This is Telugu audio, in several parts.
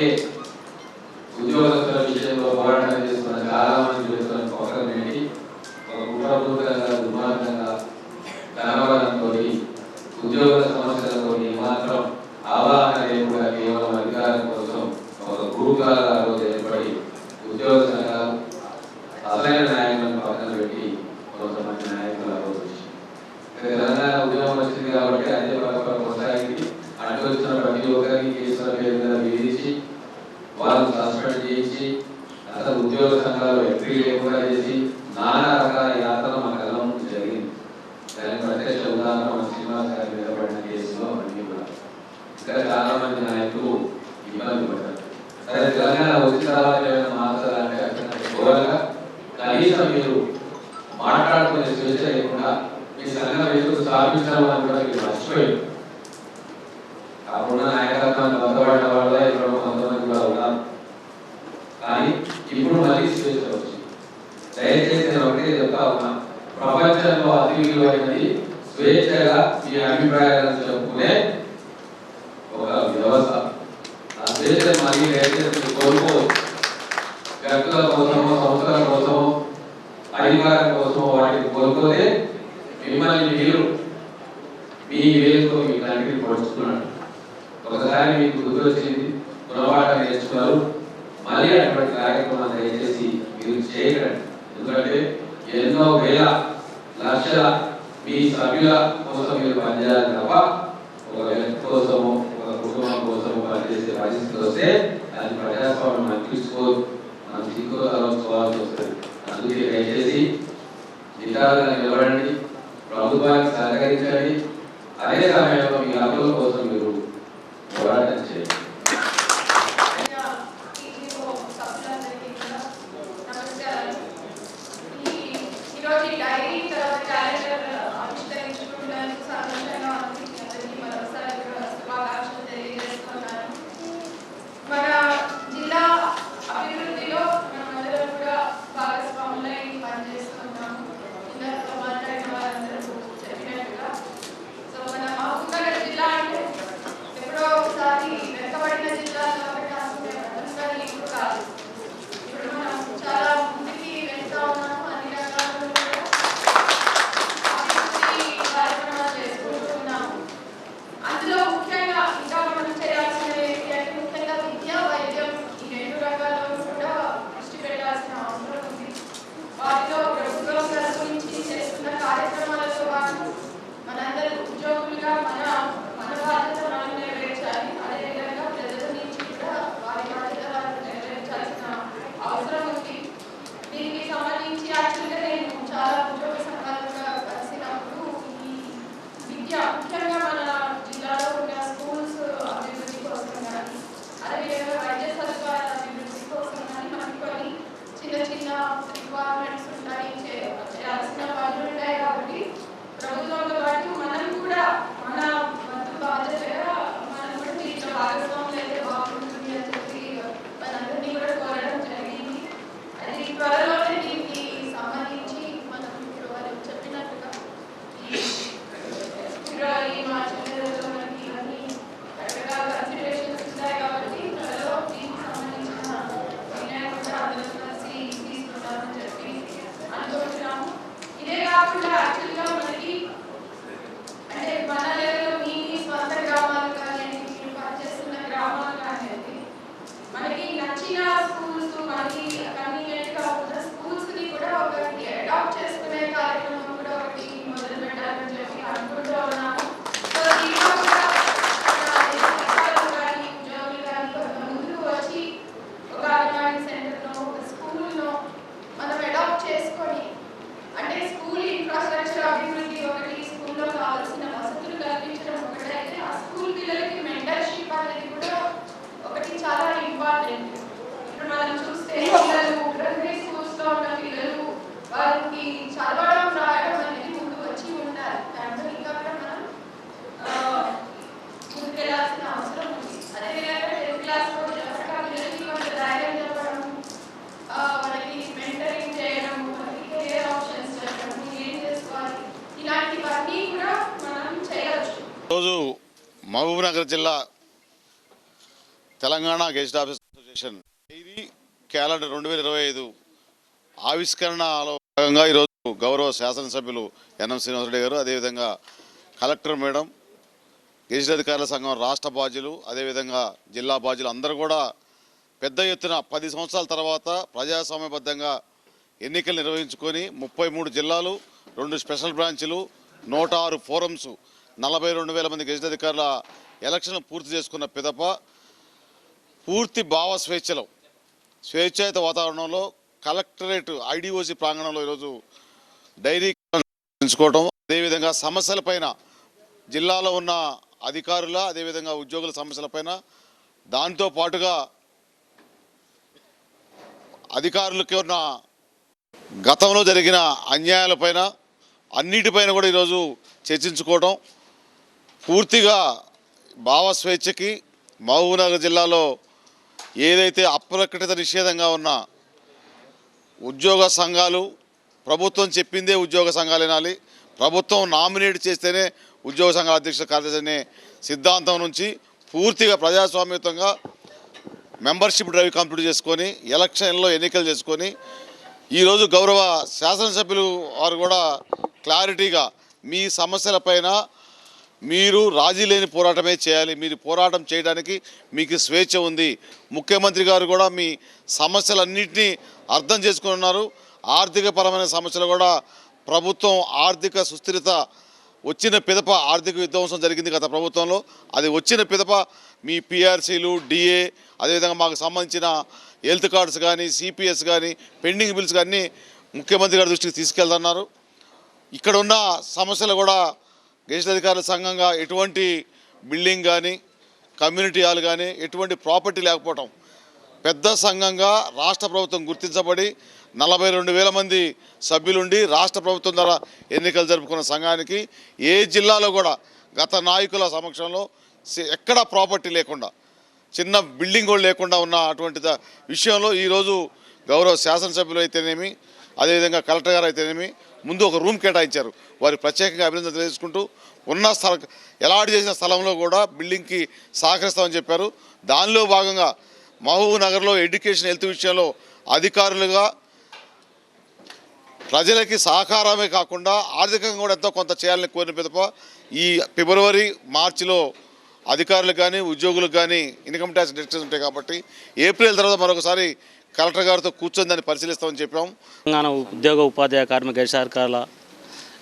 que వాళ్ళని సస్పెండ్ చేసి అసలు ఉద్యోగ సంఘాలు ఎంపీ లేకుండా చేసి నానా రకాల యాత్ర మన కళ ముందు జరిగింది. దానికి ప్రత్యక్ష ఉదాహరణ మన శ్రీనివాస్ గారి మీద పడిన కేసులో అన్ని కూడా. ఇక్కడ చాలా మంది నాయకులు ఇబ్బంది పడ్డారు. సరే తెలంగాణ వచ్చిన తర్వాత ఏమైనా కనీసం మీరు మాట్లాడుకునే స్వేచ్ఛ లేకుండా మీ సంఘం ఎందుకు స్థాపించాలని కూడా మీరు మర్చిపోయారు. గుణపాఠం నేర్చుకున్నారు మళ్ళీ అటువంటి కార్యక్రమాన్ని దయచేసి మీరు చేయకండి. ఎందుకంటే ఎన్నో వేల లక్షల మీ సభ్యుల కోసం మీరు పనిచేయాలి తప్ప ఒక వ్యక్తి కోసము ఒక కుటుంబం కోసం పనిచేసే పరిస్థితులు వస్తే అది ప్రజాస్వామ్యం అనిపించుకోదు మనం తీసుకోవాల్సి వస్తుంది. అందుకే దయచేసి నిటారుగా నిలబడండి. ప్రభుత్వానికి సహకరించండి. అదే సమయంలో మీ హక్కుల కోసం మీరు పోరాటం చేయండి. మనకి నచ్చిన స్కూల్స్ మనకి కన్వీనియంట్గా ఉన్న స్కూల్స్ని కూడా ఒకటి అడాప్ట్ చేసుకునే కార్యక్రమం మహబూబ్నగర్ జిల్లా Telangana guest office association diary calendar రెండు వేల ఇరవై ఐదు ఆవిష్కరణలో భాగంగా ఈరోజు గౌరవ శాసనసభ్యులు ఎన్ఎం శ్రీనివాసరెడ్డి గారు అదేవిధంగా కలెక్టర్ మేడం గెజిట్ అధికారుల సంఘం రాష్ట్ర బాధ్యులు అదేవిధంగా జిల్లా బాధ్యులు అందరూ కూడా పెద్ద ఎత్తున పది సంవత్సరాల తర్వాత ప్రజాస్వామ్యబద్ధంగా ఎన్నికలు నిర్వహించుకొని ముప్పై మూడు జిల్లాలు రెండు స్పెషల్ బ్రాంచ్లు నూట ఆరు ఫోరమ్స్ నలభై రెండు వేల మంది గెజిట్ అధికారుల ఎలక్షన్ పూర్తి చేసుకున్న పిదప పూర్తి భావ స్వేచ్ఛలో స్వేచ్ఛాయుత వాతావరణంలో కలెక్టరేట్ ఐడిఓసి ప్రాంగణంలో ఈరోజు డైరీ ఎంచుకోవటం అదేవిధంగా సమస్యలపైన జిల్లాలో ఉన్న అధికారుల అదేవిధంగా ఉద్యోగుల సమస్యలపైన దాంతో పాటుగా అధికారులకి ఉన్న గతంలో జరిగిన అన్యాయాలపైన అన్నిటిపైన కూడా ఈరోజు చర్చించుకోవడం పూర్తిగా భావ స్వేచ్ఛకి మహబూబ్నగర్ జిల్లాలో ఏదైతే అప్రకటిత నిషేధంగా ఉన్న ఉద్యోగ సంఘాలు ప్రభుత్వం చెప్పిందే ఉద్యోగ సంఘాలు వినాలి. ప్రభుత్వం నామినేట్ చేస్తేనే ఉద్యోగ సంఘాల అధ్యక్షుల కార్యదర్శి అనే సిద్ధాంతం నుంచి పూర్తిగా ప్రజాస్వామ్యతంగా మెంబర్షిప్ డ్రైవ్ కంప్లీట్ చేసుకొని ఎలక్షన్లో ఎన్నికలు చేసుకొని ఈరోజు గౌరవ శాసనసభ్యులు వారు కూడా క్లారిటీగా మీ సమస్యలపైన మీరు రాజీ లేని పోరాటమే చేయాలి. మీరు పోరాటం చేయడానికి మీకు స్వేచ్ఛ ఉంది. ముఖ్యమంత్రి గారు కూడా మీ సమస్యలన్నింటినీ అర్థం చేసుకుని ఉన్నారు. ఆర్థికపరమైన సమస్యలు కూడా ప్రభుత్వం ఆర్థిక సుస్థిరత వచ్చిన పిదప ఆర్థిక విధ్వంసం జరిగింది గత ప్రభుత్వంలో. అది వచ్చిన పిదప మీ పిఆర్సీలు డిఏ అదేవిధంగా మాకు సంబంధించిన హెల్త్ కార్డ్స్ కానీ సిపిఎస్ కానీ పెండింగ్ బిల్స్ కానీ ముఖ్యమంత్రి గారి దృష్టికి తీసుకెళ్తున్నారు ఇక్కడ ఉన్న సమస్యలు కూడా గెజిట్ అధికారుల సంఘంగా ఎటువంటి బిల్డింగ్ కానీ కమ్యూనిటీ హాల్ కానీ ఎటువంటి ప్రాపర్టీ లేకపోవటం. పెద్ద సంఘంగా రాష్ట్ర ప్రభుత్వం గుర్తించబడి నలభై రెండు వేల మంది సభ్యులుండి రాష్ట్ర ప్రభుత్వం ద్వారా ఎన్నికలు జరుపుకున్న సంఘానికి ఏ జిల్లాలో కూడా గత నాయకుల సమక్షంలో ఎక్కడా ప్రాపర్టీ లేకుండా చిన్న బిల్డింగ్ కూడా లేకుండా ఉన్న అటువంటి విషయంలో ఈరోజు గౌరవ శాసనసభ్యులు అయితేనేమి అదేవిధంగా కలెక్టర్ గారు అయితేనేమి ముందు ఒక రూమ్ కేటాయించారు. వారి ప్రత్యేకంగా అభినందన తెలియజేసుకుంటూ ఉన్న స్థల ఎలాడు చేసిన స్థలంలో కూడా బిల్డింగ్కి సహకరిస్తామని చెప్పారు. దానిలో భాగంగా మహబూబ్ నగర్లో ఎడ్యుకేషన్ హెల్త్ విషయంలో అధికారులుగా ప్రజలకి సహకారమే కాకుండా ఆర్థికంగా కూడా ఎంతో కొంత చేయాలని కోరిన పిదప ఈ ఫిబ్రవరి మార్చిలో అధికారులకు కానీ ఉద్యోగులకు కానీ ఇన్కమ్ ట్యాక్స్ డిడక్షన్స్ ఉంటాయి కాబట్టి ఏప్రిల్ తర్వాత మరొకసారి కలెక్టర్ గారితో కూర్చొని దాన్ని పరిశీలిస్తామని చెప్పాం. తెలంగాణ ఉద్యోగ ఉపాధ్యాయ కార్మిక గైడ్ సహకారాల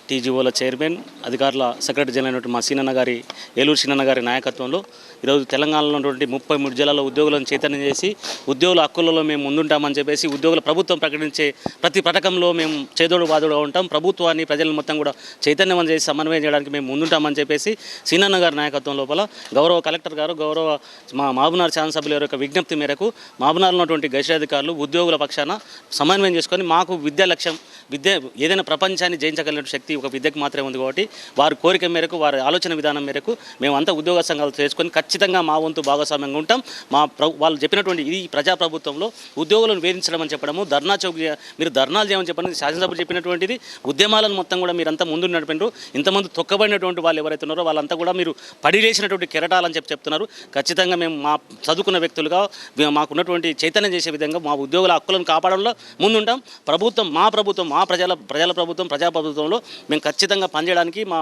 టీజీఓల చైర్మన్ అధికారుల సెక్రటరీ జనరల్ అయినటువంటి మా సీనన్న గారి ఏలూరు సీనన్న గారి నాయకత్వంలో ఈరోజు తెలంగాణలో ఉన్నటువంటి ముప్పై మూడు జిల్లాల ఉద్యోగులను చైతన్యం చేసి ఉద్యోగుల హక్కులలో మేము ముందుంటామని చెప్పేసి ఉద్యోగుల ప్రభుత్వం ప్రకటించే ప్రతి పథకంలో మేము చేదోడు బాధుడుగా ఉంటాం. ప్రభుత్వాన్ని ప్రజలను మొత్తం కూడా చైతన్యం చేసి సమన్వయం చేయడానికి మేము ముందుంటామని చెప్పేసి సీనన్న గారి నాయకత్వం లోపల గౌరవ కలెక్టర్ గారు గౌరవ మా మాబునార్ శాసనసభ్యుల యొక్క విజ్ఞప్తి మేరకు మాబునార్లో ఉన్నటువంటి గైషాధికారులు ఉద్యోగుల పక్షాన సమన్వయం చేసుకొని మాకు విద్యా లక్ష్యం విద్య ఏదైనా ప్రపంచాన్ని జయించగలిగిన శక్తి ఒక విద్యకు మాత్రమే ఉంది కాబట్టి వారి కోరిక మేరకు వారి ఆలోచన విధానం మేరకు మేమంతా ఉద్యోగ సంఘాలు చేసుకొని ఖచ్చితంగా మా వంతు భాగస్వామ్యంగా ఉంటాం. మా ప్ర- వాళ్ళు చెప్పినటువంటి ఈ ప్రజాప్రభుత్వంలో ఉద్యోగులను వేధించడం అని చెప్పడము ధర్నా చౌక్ మీరు ధర్నాలు చేయమని చెప్పండి శాసనసభ చెప్పినటువంటిది ఉద్యమాలను మొత్తం కూడా మీరంతా ముందు నడిపినారు ఇంతమంది తొక్కబడినటువంటి వాళ్ళు ఎవరైతే ఉన్నారో వాళ్ళంతా కూడా మీరు పడిలేసినటువంటి కెరటాలని చెప్పి చెప్తున్నారు. ఖచ్చితంగా మేము మా చదువుకున్న వ్యక్తులుగా మేము మాకున్నటువంటి చైతన్యం చేసే విధంగా మా ఉద్యోగుల హక్కులను కాపాడంలో ముందుంటాం. ప్రభుత్వం మా ప్రభుత్వం మా మా ప్రజల ప్రజల ప్రభుత్వం ప్రజా ప్రభుత్వంలో మేము ఖచ్చితంగా పనిచేయడానికి మా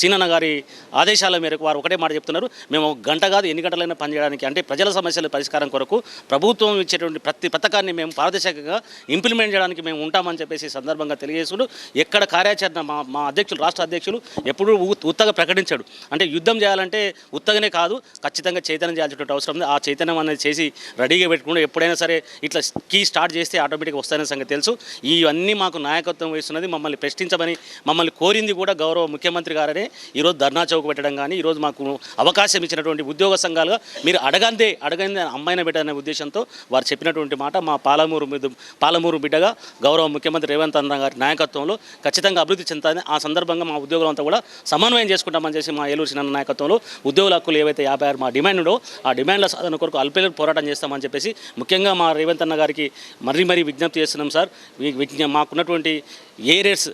సీనన్న గారి ఆదేశాల మేరకు వారు ఒకటే మాట చెప్తున్నారు. మేము ఒక గంట కాదు ఎన్ని గంటలైనా పనిచేయడానికి అంటే ప్రజల సమస్యల పరిష్కారం కొరకు ప్రభుత్వం ఇచ్చేటువంటి ప్రతి పథకాన్ని మేము పారదర్శకంగా ఇంప్లిమెంట్ చేయడానికి మేము ఉంటామని చెప్పేసి సందర్భంగా తెలియజేసుడు ఎక్కడ కార్యాచరణ మా మా అధ్యక్షులు రాష్ట్ర అధ్యక్షులు ఎప్పుడూ ఉత్తగా ప్రకటించాడు. అంటే యుద్ధం చేయాలంటే ఉత్తగానే కాదు ఖచ్చితంగా చైతన్యం చేయాల్సినటువంటి అవసరం ఉంది. ఆ చైతన్యం అనేది చేసి రెడీగా పెట్టుకుంటే ఎప్పుడైనా సరే ఇట్లా కీ స్టార్ట్ చేస్తే ఆటోమేటిక్గా వస్తాయనే సంగతి తెలుసు. ఇవన్నీ మాకు నాయకత్వం వహిస్తున్నది. మమ్మల్ని ప్రశ్నించమని మమ్మల్ని కోరింది కూడా గౌరవ ముఖ్యమంత్రి గారనే. ఈరోజు ధర్నా చౌక్ పెట్టడం కానీ ఈరోజు మాకు అవకాశం ఇచ్చినటువంటి ఉద్యోగ సంఘాలుగా మీరు అడగందే అడగందే అమ్మాయిన బిడ్డ అనే ఉద్దేశంతో వారు చెప్పినటువంటి మాట మా పాలమూరు పాలమూరు బిడ్డగా గౌరవ ముఖ్యమంత్రి రేవంత్ అన్న గారి నాయకత్వంలో ఖచ్చితంగా అభివృద్ధి చెందుతుంది ఆ సందర్భంగా మా ఉద్యోగులంతా కూడా సమన్వయం చేసుకుంటామని చేసి మా ఏలూరు చిన్న నాయకత్వంలో ఉద్యోగుల హక్కులు ఏవైతే యాభై ఆరు మా డిమాండ్ ఉండో ఆ డిమాండ్ల సాధన కొరకు అల్పేలు పోరాటం చేస్తామని చెప్పేసి ముఖ్యంగా మా రేవంత్ అన్న గారికి మరీ మరీ విజ్ఞప్తి చేస్తున్నాం సార్. వీ- మాకున్నటువంటి ఏరియర్స్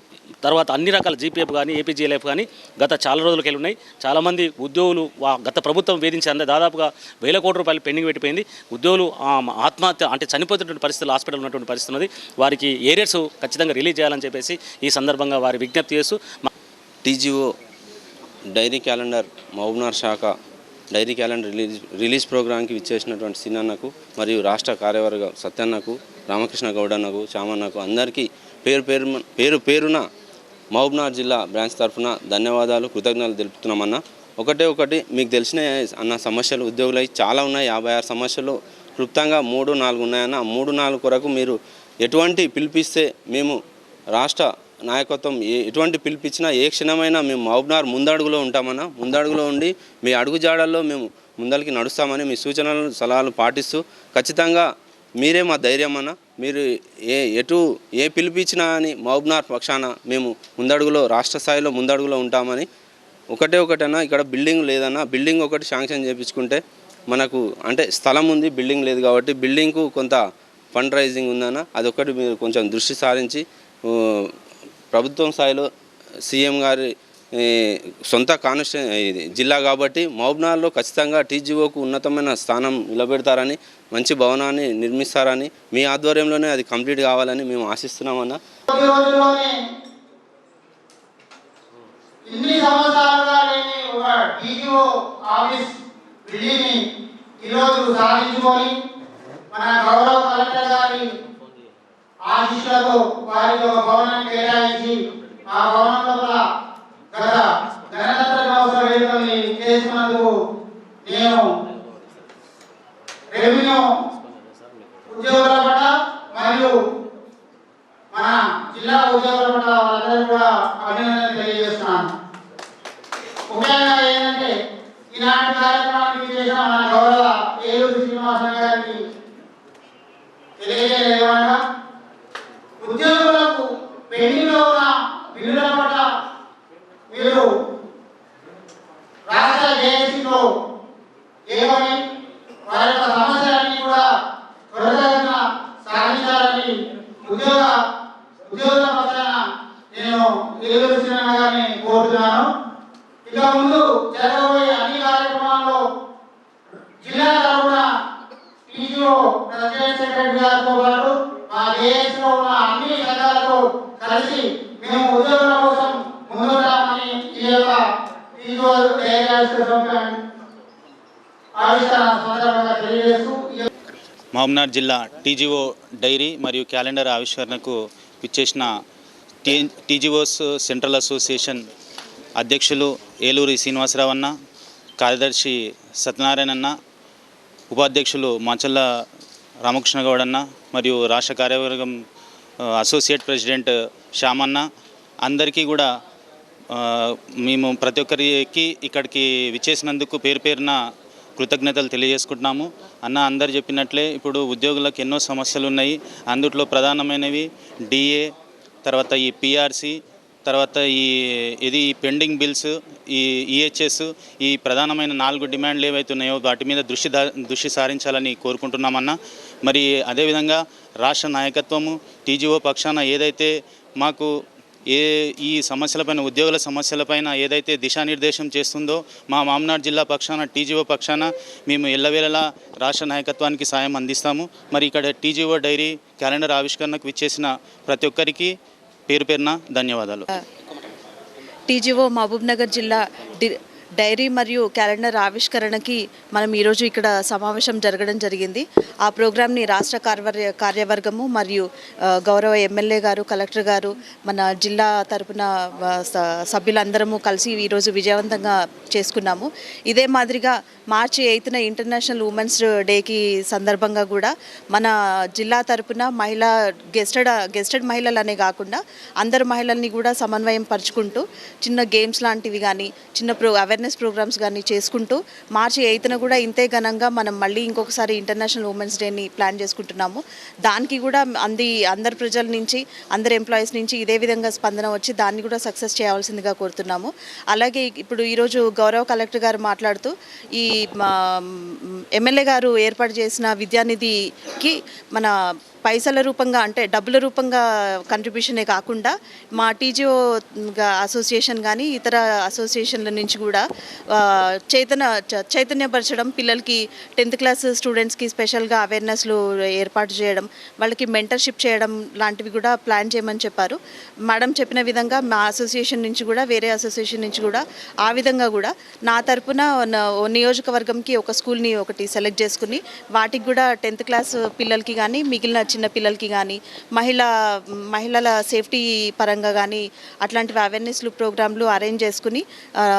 తర్వాత అన్ని రకాల జీపీఎఫ్ కానీ ఏపీజీఎల్ఎఫ్ కానీ గత చాలా రోజులకి ఉన్నాయి చాలామంది ఉద్యోగులు వా- గత ప్రభుత్వం వేధించి దాదాపుగా వేల కోట్ల రూపాయలు పెండింగ్ పెట్టిపోయింది. ఉద్యోగులు ఆ, ఆత్మహత్య అంటే చనిపోతున్నటువంటి పరిస్థితులు హాస్పిటల్ ఉన్నటువంటి పరిస్థితి ఉన్నది వారికి ఏరియర్స్ ఖచ్చితంగా రిలీజ్ చేయాలని చెప్పేసి ఈ సందర్భంగా వారి విజ్ఞప్తి చేస్తూ టీజీఓ డైరీ క్యాలెండర్ మహబూబ్నగర్ శాఖ డైరీ క్యాలెండర్ రిలీజ్ రిలీజ్ ప్రోగ్రాంకి విచ్చేసినటువంటి సీనన్నకు మరియు రాష్ట్ర కార్యవర్గ సత్యన్నకు రామకృష్ణ గౌడన్నకు చామన్నకు అందరికీ పేరు పేరు పేరు పేరున మహబూబ్నగర్ జిల్లా బ్రాంచ్ తరఫున ధన్యవాదాలు కృతజ్ఞతలు తెలుపుతున్నామన్న. ఒకటే ఒకటి మీకు తెలిసిన అన్న సమస్యలు ఉద్యోగులై చాలా ఉన్నాయి. యాభై ఆరు సమస్యలు క్లుప్తంగా మూడు నాలుగు ఉన్నాయన్న. మూడు నాలుగు కొరకు మీరు ఎటువంటి పిలిపిస్తే మేము రాష్ట్ర నాయకత్వం ఏ ఎటువంటి పిలిపించినా ఏ క్షణమైనా మేము మహబూబ్నగర్ ముందడుగులో ఉంటామన్నా. ముందడుగులో ఉండి మీ అడుగుజాడల్లో మేము ముందరికి నడుస్తామని మీ సూచనలు సలహాలు పాటిస్తూ ఖచ్చితంగా మీరే మా ధైర్యం అన్న. మీరు ఏ ఎటు ఏ పిలిపించినా అని మహబూబ్నగర్ పక్షాన మేము ముందడుగులో రాష్ట్ర స్థాయిలో ముందడుగులో ఉంటామని ఒకటే ఒకటన్నా ఇక్కడ బిల్డింగ్ లేదన్నా బిల్డింగ్ ఒకటి శాంక్షన్ చేయించుకుంటే మనకు అంటే స్థలం ఉంది బిల్డింగ్ లేదు కాబట్టి బిల్డింగ్కు కొంత ఫండ్ రైజింగ్ ఉందన్న అదొకటి మీరు కొంచెం దృష్టి సారించి ప్రభుత్వం స్థాయిలో సీఎం గారి సొంత కాన్స్టి జిల్లా కాబట్టి మౌబ్నాల్లో ఖచ్చితంగా టీజీఓకు ఉన్నతమైన స్థానం నిలబెడతారని మంచి భవనాన్ని నిర్మిస్తారని మీ ఆధ్వర్యంలోనే అది కంప్లీట్ కావాలని మేము ఆశిస్తున్నామన్నా. కొద్ది ఇన్ని సంవత్సరాలుగా లేని ఒక ఆఫీస్ ఈరోజు సాధించుకొని మన గౌరవ కలెక్టర్ గారి ఆశీస్సులతో వారికి ఒక భవనాన్ని కేటాయించి ఆ భవనం లోపల గత గణతంత్ర దినోత్సవ వేడుకల్ని నేను రెవెన్యూ ఉద్యోగుల పట్ల మరియు మన జిల్లా ఉద్యోగుల పట్ల వాళ్ళందరూ కూడా అభినందన తెలియజేస్తున్నాను ముఖ్యంగా ఏంటంటే ఈనాటి కార్యక్రమానికి చేసిన మన గౌరవ ఏలూరు శ్రీనివాసన్ గారికి తెలియజేయలేమనగా ఉద్యోగులకు పెండింగ్లో ఉన్న బిల్లుల పట్ల మీరు రాష్ట్ర జేఏసీలో ఏమని వారి యొక్క సమస్యలన్నీ కూడా త్వరగా సాధించాలని ఉద్యోగ ఉద్యోగుల పక్షాన నేను ఏలూరు శ్రీరణ గారిని కోరుతున్నాను ఇక ముందు జరగబోయే అన్ని కార్యక్రమాల్లో జిల్లా తరఫున టీజీఓ ప్రెసిడెంట్ సెక్రటరీ గారితో పాటు మా జేఏసీలో ఉన్న అన్ని సంఘాలతో కలిసి మేము ఉద్యోగుల కోసం ముందుంటామని ఈ యొక్క మహమ్నార్ జిల్లా టీజీఓ డైరీ మరియు క్యాలెండర్ ఆవిష్కరణకు విచ్చేసిన టీజీఓస్ సెంట్రల్ అసోసియేషన్ అధ్యక్షులు ఏలూరి శ్రీనివాసరావు అన్న కార్యదర్శి సత్యనారాయణ అన్న ఉపాధ్యక్షులు మాచల్ల రామకృష్ణ గౌడ్ అన్న మరియు రాష్ట్ర కార్యవర్గం అసోసియేట్ ప్రెసిడెంట్ శ్యామన్న అందరికీ కూడా మేము ప్రతి ఒక్కరికి ఇక్కడికి విచ్చేసినందుకు పేరు పేరున కృతజ్ఞతలు తెలియజేసుకుంటున్నాము. అన్న అందరు చెప్పినట్లే ఇప్పుడు ఉద్యోగులకు ఎన్నో సమస్యలు ఉన్నాయి. అందుట్లో ప్రధానమైనవి డిఏ తర్వాత ఈ పిఆర్సి తర్వాత ఈ ఇది ఈ పెండింగ్ బిల్స్ ఈ ఈహెచ్ఎస్ ఈ ప్రధానమైన నాలుగు డిమాండ్లు ఏవైతున్నాయో వాటి మీద దృష్టి దృష్టి సారించాలని కోరుకుంటున్నామన్నా. మరి అదేవిధంగా రాష్ట్ర నాయకత్వము టీజీఓ పక్షాన ఏదైతే మాకు ఏ ఈ సమస్యలపైన ఉద్యోగుల సమస్యలపైన ఏదైతే దిశానిర్దేశం చేస్తుందో మా మామనాడు జిల్లా పక్షాన టీజీఓ పక్షాన మేము ఎల్లవేళలా రాష్ట్ర నాయకత్వానికి సాయం అందిస్తాము. మరి ఇక్కడ టీజీఓ డైరీ క్యాలెండర్ ఆవిష్కరణకు విచ్చేసిన ప్రతి ఒక్కరికి పేరు పేరున ధన్యవాదాలు. టీజీఓ మహబూబ్నగర్ జిల్లా డైరీ మరియు క్యాలెండర్ ఆవిష్కరణకి మనం ఈరోజు ఇక్కడ సమావేశం జరగడం జరిగింది. ఆ ప్రోగ్రామ్ని రాష్ట్ర కార్య కార్యవర్గము మరియు గౌరవ ఎమ్మెల్యే గారు కలెక్టర్ గారు మన జిల్లా తరపున స- సభ్యులందరము కలిసి ఈరోజు విజయవంతంగా చేసుకున్నాము. ఇదే మాదిరిగా మార్చి ఎయిత్న ఇంటర్నేషనల్ ఉమెన్స్ డేకి సందర్భంగా కూడా మన జిల్లా తరపున మహిళా గెస్టెడ్ గెస్టెడ్ మహిళలనే కాకుండా అందరు మహిళల్ని కూడా సమన్వయం పరుచుకుంటూ చిన్న గేమ్స్ లాంటివి కానీ చిన్న ప్రో అవేర్నెస్ ప్రోగ్రామ్స్ కానీ చేసుకుంటూ మార్చి ఎయిత్న కూడా ఇంతే ఘనంగా మనం మళ్ళీ ఇంకొకసారి ఇంటర్నేషనల్ ఉమెన్స్ డేని ప్లాన్ చేసుకుంటున్నాము. దానికి కూడా అంది అందరి ప్రజల నుంచి అందరి ఎంప్లాయీస్ నుంచి ఇదే విధంగా స్పందన వచ్చి దాన్ని కూడా సక్సెస్ చేయాల్సిందిగా కోరుతున్నాము. అలాగే ఇప్పుడు ఈరోజు గౌరవ కలెక్టర్ గారు మాట్లాడుతూ ఈ మా ఎమ్మెల్యే గారు ఏర్పాటు చేసిన విద్యానిధికి మన పైసల రూపంగా అంటే డబ్బుల రూపంగా కంట్రిబ్యూషనే కాకుండా మా టీజీఓ అసోసియేషన్ కానీ ఇతర అసోసియేషన్ల నుంచి కూడా చైతన్య చైతన్యపరచడం పిల్లలకి టెన్త్ క్లాస్ స్టూడెంట్స్కి స్పెషల్గా అవేర్నెస్లు ఏర్పాటు చేయడం వాళ్ళకి మెంటర్షిప్ చేయడం లాంటివి కూడా ప్లాన్ చేయమని చెప్పారు. మేడం చెప్పిన విధంగా మా అసోసియేషన్ నుంచి కూడా వేరే అసోసియేషన్ నుంచి కూడా ఆ విధంగా కూడా నా తరపున నియోజకవర్గంకి ఒక స్కూల్ని ఒకటి సెలెక్ట్ చేసుకుని వాటికి కూడా టెన్త్ క్లాస్ పిల్లలకి కానీ మిగిలిన చిన్న పిల్లలకి కానీ మహిళా మహిళల సేఫ్టీ పరంగా కానీ అట్లాంటివి అవేర్నెస్లు ప్రోగ్రాంలు అరేంజ్ చేసుకుని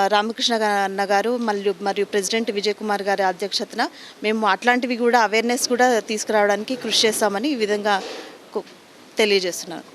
రామకృష్ణ అన్న గారు మరియు మరియు ప్రెసిడెంట్ విజయ్ కుమార్ గారి అధ్యక్షతన మేము అట్లాంటివి కూడా అవేర్నెస్ కూడా తీసుకురావడానికి కృషి చేస్తామని ఈ విధంగా తెలియజేస్తున్నారు. తెలియజేస్తున్నాను